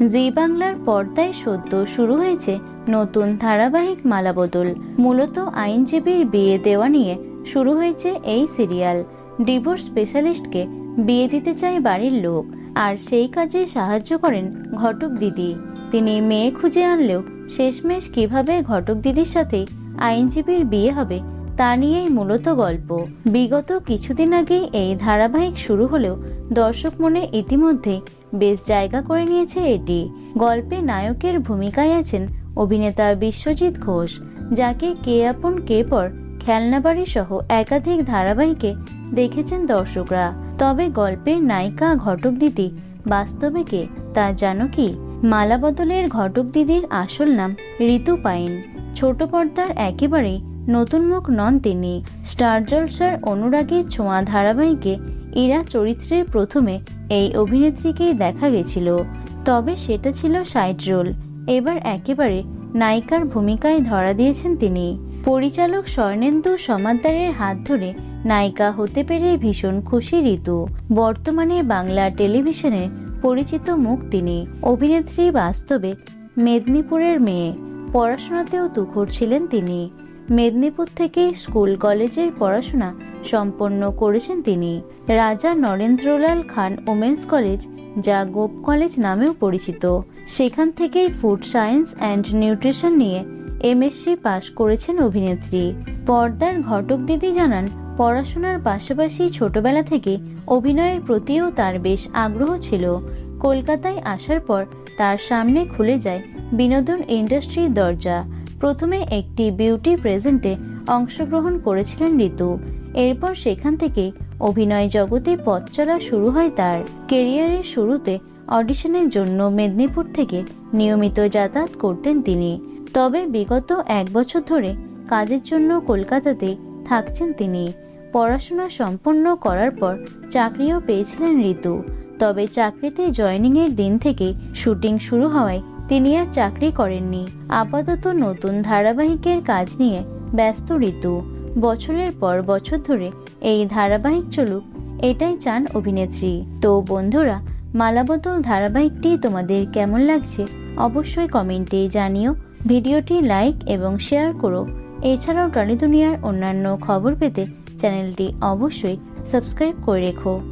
জি বাংলার পর্দায় সদ্য শুরু হয়েছে নতুন ধারাবাহিক মালাবদল। মূলত আইনজীবীর বিয়ে দেওয়া নিয়ে শুরু হয়েছে এই সিরিয়াল। ডিভোর্স স্পেশালিস্টকে বিয়ে দিতে চায় বাড়ির লোক, আর সেই কাজে সাহায্য করেন ঘটক দিদি। তিনি মেয়ে খুঁজে আনলেও শেষমেশ কীভাবে ঘটক দিদির সাথে আইনজীবীর বিয়ে হবে, তা নিয়েই মূলত গল্প। বিগত কিছুদিন আগেই এই ধারাবাহিক শুরু হলেও দর্শক মনে ইতিমধ্যে বেশ জায়গা করে নিয়েছে এটি। গল্পে নায়কের ভূমিকায় আছেন অভিনেতা বিশ্বজিৎ ঘোষ, যাকে কে আপন কে পর খেলনাবাড়ি সহ একাধিক ধারাবাহিকে দেখেছেন দর্শকরা। তবে গল্পের নায়িকা ঘটক দিদি বাস্তবে কে তা জানো কি? মালাবদলের ঘটক দিদির আসল নাম ঋতু পাইন। ছোট পর্দার একেবারেই নতুন মুখ নন তিনি। স্টার জলসার অনুরাগী ছোঁয়া ধারাবাহিকে ইরা চরিত্রে প্রথমে এই অভিনেত্রীকেই দেখা গেছিল। তবে সেটা ছিল সাইড রোল এবার একেবারে নায়িকার ভূমিকায় ধরা দিয়েছেন তিনি। পরিচালক স্বর্ণেন্দু সমাদ্দারের হাত ধরে নায়িকা হতে পেরে ভীষণ খুশি ঋতু। বর্তমানে বাংলা টেলিভিশনের পরিচিত মুখ তিনি। অভিনেত্রী বাস্তবে মেদিনীপুরের মেয়ে। পড়াশোনাতেও তুখর ছিলেন তিনি। মেদিনীপুর থেকে স্কুল, কলেজের পড়াশোনা সম্পন্ন করেছেন তিনি। রাজা নরেন্দ্রলাল খান ওমেন্স কলেজ, যা গোপ কলেজ নামেও পরিচিত। সেখান থেকেই ফুড সায়েন্স অ্যান্ড নিউট্রিশন নিয়ে এমএসসি পাশ করেছেন অভিনেত্রী। পর্দার ঘটক দিদি জানান, পড়াশোনার পাশাপাশি ছোটবেলা থেকে অভিনয়ের প্রতিও তার বেশ আগ্রহ ছিল। কলকাতায় আসার পর তার সামনে খুলে যায় বিনোদন ইন্ডাস্ট্রির দরজা। প্রথমে একটি বিউটি প্রেজেন্টে অংশগ্রহণ করেছিলেন ঋতু। এরপর সেখান থেকে অভিনয় জগতে পথ চলা শুরু হয় তার। কেরিয়ারের শুরুতে অডিশনের জন্য মেদিনীপুর থেকে নিয়মিত যাতায়াত করতেন তিনি। তবে বিগত এক বছর ধরে কাজের জন্য কলকাতাতে থাকছেন তিনি। পড়াশোনা সম্পন্ন করার পর চাকরিও পেয়েছিলেন ঋতু। তবে চাকরিতে জয়নিংয়ের দিন থেকে শুটিং শুরু হওয়ায় তিনি আর চাকরি করেননি। আপাতত নতুন ধারাবাহিকের কাজ নিয়ে ব্যস্ত ঋতু। বছরের পর বছর ধরে এই ধারাবাহিক চলুক, এটাই চান অভিনেত্রী। তো বন্ধুরা, মালাবদল ধারাবাহিকটি তোমাদের কেমন লাগছে অবশ্যই কমেন্টে জানিও। ভিডিওটি লাইক এবং শেয়ার করো। এছাড়াও টলি দুনিয়ার অন্যান্য খবর পেতে চ্যানেলটি অবশ্যই সাবস্ক্রাইব করে রেখো।